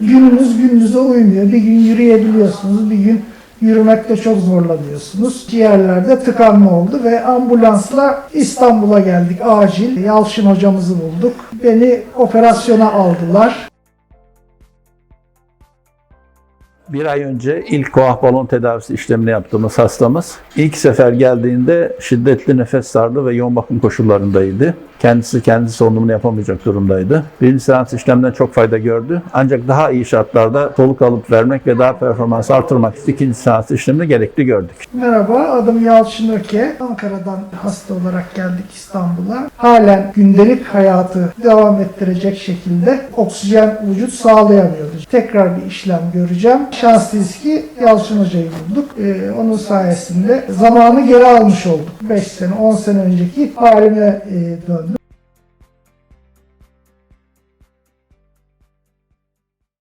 Gününüz gününüze uymuyor. Bir gün yürüyebiliyorsunuz, bir gün yürümekte çok zorlanıyorsunuz. Ciğerlerde tıkanma oldu ve ambulansla İstanbul'a geldik acil. Yalçın hocamızı bulduk. Beni operasyona aldılar. Bir ay önce ilk koah balon tedavisi işlemini yaptığımız hastamız ilk sefer geldiğinde şiddetli nefes darlığı ve yoğun bakım koşullarındaydı. Kendisi kendi solunumunu yapamayacak durumdaydı. Birinci seans işlemden çok fayda gördü. Ancak daha iyi şartlarda soluk alıp vermek ve daha performans artırmak için ikinci seans işlemini gerekli gördük. Merhaba, adım Yalçın Öke. Ankara'dan hasta olarak geldik İstanbul'a. Halen gündelik hayatı devam ettirecek şekilde oksijen vücut sağlayamıyordu. Tekrar bir işlem göreceğim. Şanslıyız ki Yalçın Hoca'yı bulduk. Ee, onun sayesinde zamanı geri almış olduk. 5 sene, 10 sene önceki halime e, döndüm.